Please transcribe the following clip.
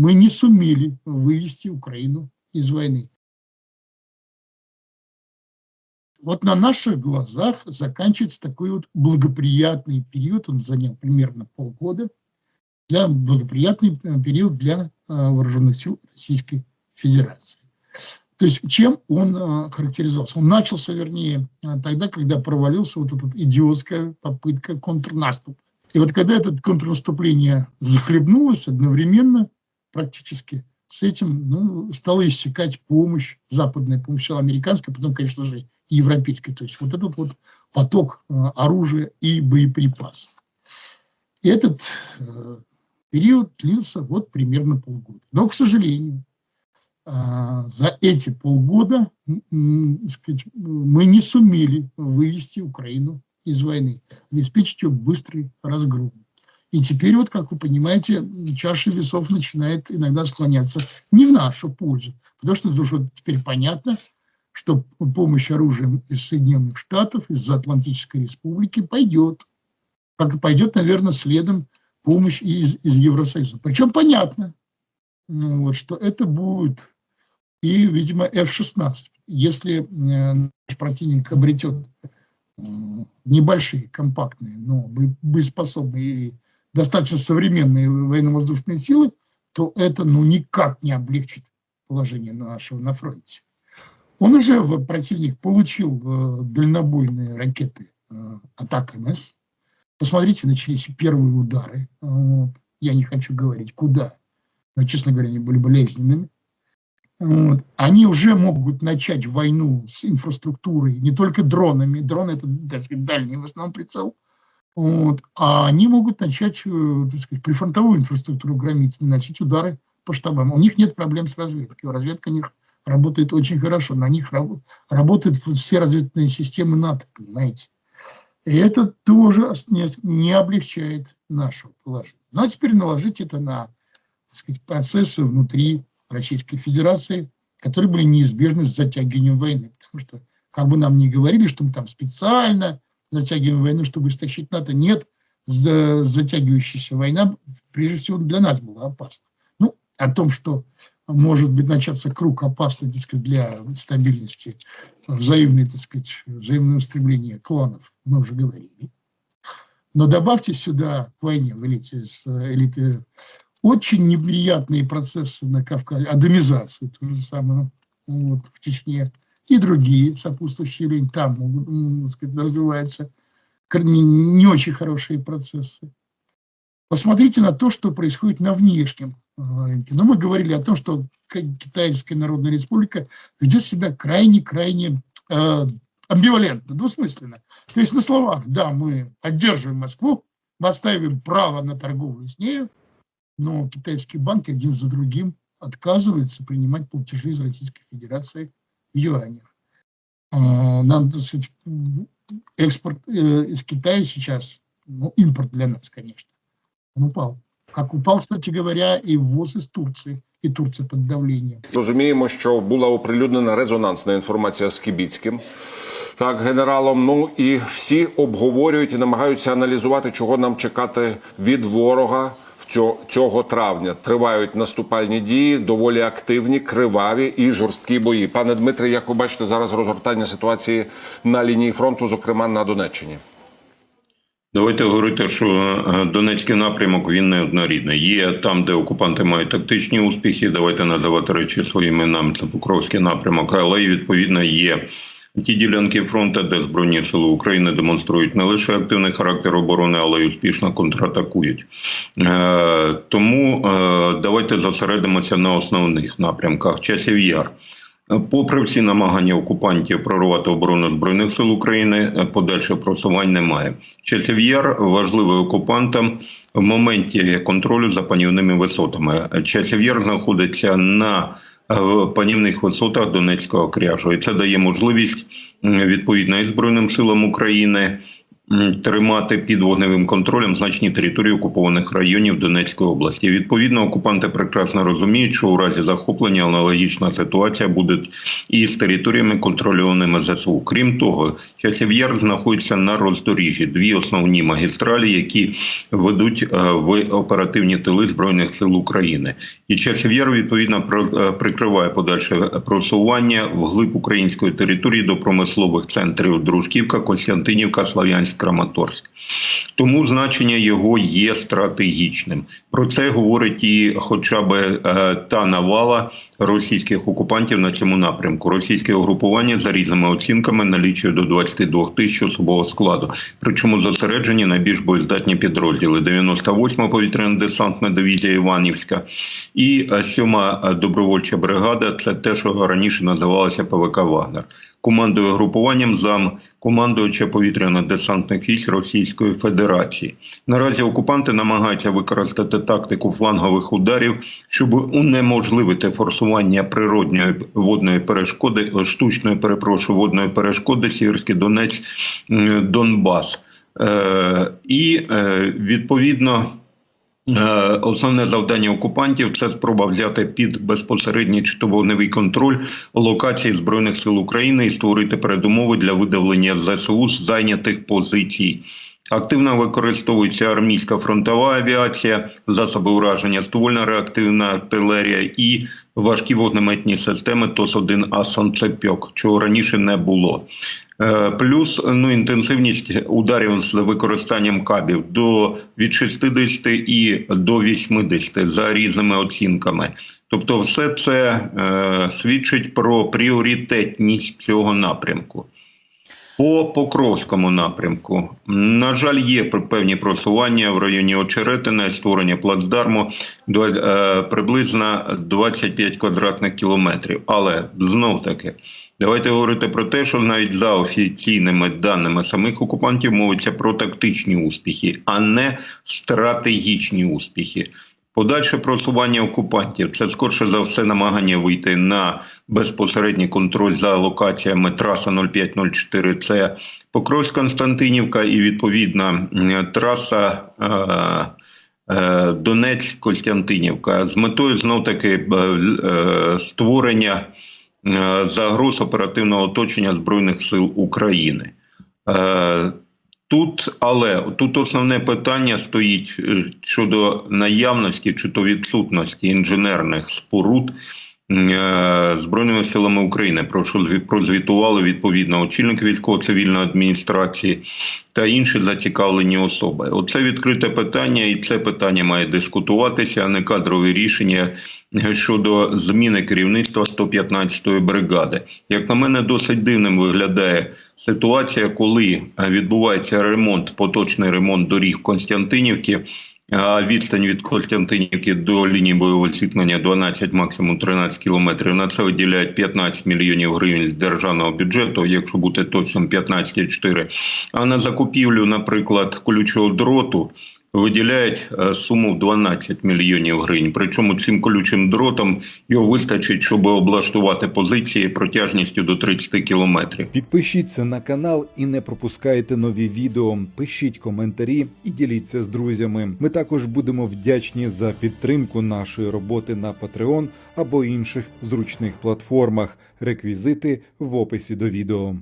мы не сумели вывести Украину из войны. Вот на наших глазах заканчивается такой вот благоприятный период, он занял примерно полгода, для благоприятный э, период для э, вооруженных сил Российской Федерации. То есть чем он э, характеризовался? Он начался, вернее, тогда, когда провалился вот эта идиотская попытка контрнаступа. И вот когда это контрнаступление захлебнулось одновременно, практически, с этим ну, стала иссякать помощь, западная помощь, сначала американская, потом, конечно же, и европейская. То есть вот этот вот поток э, оружия и боеприпасов. Этот э, период длился вот примерно полгода. Но, к сожалению, э, за эти полгода сказать, мы не сумели вывести Украину из войны, обеспечить ее быстрый разгром. И теперь вот, как вы понимаете, чаша весов начинает иногда склоняться не в нашу пользу, потому что уже теперь понятно, что помощь оружием из Соединенных Штатов, из Атлантической Республики пойдет. Как и пойдет, наверное, следом помощь из, из Евросоюза. Причем понятно, ну, вот, что это будет и, видимо, F-16. Если э, наш противник обретет э, небольшие, компактные, но боеспособные и достаточно современные военно-воздушные силы, то это ну, никак не облегчит положение нашего на фронте. Он уже, противник, получил э, дальнобойные ракеты э, атак МС. Посмотрите, начались первые удары. Вот. Я не хочу говорить, куда. Но, честно говоря, они были болезненными. Вот. Они уже могут начать войну с инфраструктурой, не только дронами. Дроны – это, так сказать, дальний в основном прицел – вот. А они могут начать, э, так сказать, прифронтовую инфраструктуру громить, наносить удары по штабам. У них нет проблем с разведкой. Разведка у них работает очень хорошо. На них раб работают все разведывательные системы НАТО, понимаете. И это тоже не, не облегчает нашего положения. Ну а теперь наложить это на так сказать, процессы внутри Российской Федерации, которые были неизбежны с затягиванием войны. Потому что, как бы нам ни говорили, что мы там специально затягиваем войну, чтобы истощить НАТО. Нет, затягивающаяся война, прежде всего, для нас была опасна. Ну, о том, что может быть начаться круг опасный, так сказать, для стабильности, взаимное, так сказать, взаимное устремление кланов, мы уже говорили. Но добавьте сюда к войне в элите, с элиты очень неприятные процессы на Кавказе, адомизацию, то же самое вот, в Чечне, и другие сопутствующие явления. Там сказать, развиваются не, очень хорошие процессы. Посмотрите на то, что происходит на внешнем э, рынке. Но мы говорили о том, что Китайская Народная Республика ведет себя крайне-крайне э, амбивалентно, двусмысленно. То есть на словах, да, мы поддерживаем Москву, мы оставим право на торговлю с ней, но китайские банки один за другим отказываются принимать платежи из Российской Федерации в юанях. Нам, так сказать, экспорт из Китая сейчас, ну, импорт для нас, конечно, он упал. Как упал, кстати говоря, і ввоз із Турції, і Турція під давленням. Розуміємо, що була оприлюднена резонансна інформація з Кібіцьким, так, генералом. Ну і всі обговорюють і намагаються аналізувати, чого нам чекати від ворога цього травня тривають наступальні дії, доволі активні, криваві і жорсткі бої. Пане Дмитре, як ви бачите зараз розгортання ситуації на лінії фронту, зокрема на Донеччині? Давайте говорити, що е, Донецький напрямок він не однорідний. Є там, де окупанти мають тактичні успіхи. Давайте називати речі своїми іменами. Це Покровський напрямок, але й відповідно є Ті ділянки фронту, де збройні сили України демонструють не лише активний характер оборони, але й успішно контратакують. Е, тому е, давайте зосередимося на основних напрямках. Часів яр. Попри всі намагання окупантів прорвати оборону збройних сил України, е, подальше просувань немає. Часів яр важливий окупантам в моменті контролю за панівними висотами. Часів яр знаходиться на в панівних висотах Донецького кряжу. І це дає можливість відповідно і Збройним силам України тримати під вогневим контролем значні території окупованих районів Донецької області. Відповідно, окупанти прекрасно розуміють, що у разі захоплення аналогічна ситуація буде і з територіями контрольованими ЗСУ. Крім того, часів яр знаходиться на роздоріжжі дві основні магістралі, які ведуть е, в оперативні тили збройних сил України. І часів яр відповідно е, прикриває подальше просування вглиб української території до промислових центрів Дружківка, Константинівка, Слав'янськ, Краматорськ. Тому значення його є стратегічним. Про це говорить і хоча б е, та навала російських окупантів на цьому напрямку. Російське угрупування за різними оцінками налічує до 22 тисяч особового складу. Причому зосереджені найбільш боєздатні підрозділи: 98-ма повітряно-десантна дивізія Іванівська і е, 7-ма добровольча бригада. Це те, що раніше називалося ПВК Вагнер. Командує групуванням зам командувача повітряно-десантних військ Російської Федерації. Наразі окупанти намагаються використати тактику флангових ударів, щоб унеможливити форсування природньої водної перешкоди, штучної перепрошую водної перешкоди Сіверський Донець Донбас. Е, і е, відповідно. Е, Основне завдання окупантів це спроба взяти під безпосередній чи то вогневий контроль локації збройних сил України і створити передумови для видавлення ЗСУ з зайнятих позицій. Активно використовується армійська фронтова авіація, засоби ураження, ствольна реактивна артилерія і важкі вогнеметні системи ТОС-1 А «Санцепьок», чого раніше не було. Е, Плюс ну інтенсивність ударів з використанням кабів до від 60 і до 80 за різними оцінками. Тобто, все це е, свідчить про пріоритетність цього напрямку. По Покровському напрямку, на жаль, є певні просування в районі Очеретина, створення плацдарму е, приблизно 25 квадратних кілометрів. Але знов таки, давайте говорити про те, що навіть за офіційними даними самих окупантів мовиться про тактичні успіхи, а не стратегічні успіхи. Подальше просування окупантів це скорше за все намагання вийти на безпосередній контроль за локаціями траса 0504 Це Покровськ Константинівка і відповідна траса. Е- е, Донець Костянтинівка з метою знов таки створення е, загроз оперативного оточення збройних сил України. Тут, але тут основне питання стоїть е, щодо наявності чи то відсутності інженерних споруд збройними силами України. Прозвітували відповідно очільник військово-цивільної адміністрації та інші зацікавлені особи. Оце відкрите питання, і це питання має дискутуватися, а не кадрові рішення е, щодо зміни керівництва 115-ї бригади. Як на мене, досить дивним виглядає ситуація, коли е, відбувається ремонт, поточний ремонт доріг Константинівки. Відстань від Костянтинівки до лінії бойового зіткнення 12, максимум 13 кілометрів. На це виділяють 15 мільйонів гривень з державного бюджету, якщо бути точним 15,4. А на закупівлю, наприклад, колючого дроту виділяють е, суму в 12 мільйонів гривень. Причому цим колючим дротом його вистачить, щоб облаштувати позиції протяжністю до 30 кілометрів. Підпишіться на канал і не пропускайте нові відео. Пишіть коментарі і діліться з друзями. Ми також будемо вдячні за підтримку нашої роботи на Patreon або інших зручних платформах. Реквізити в описі до відео.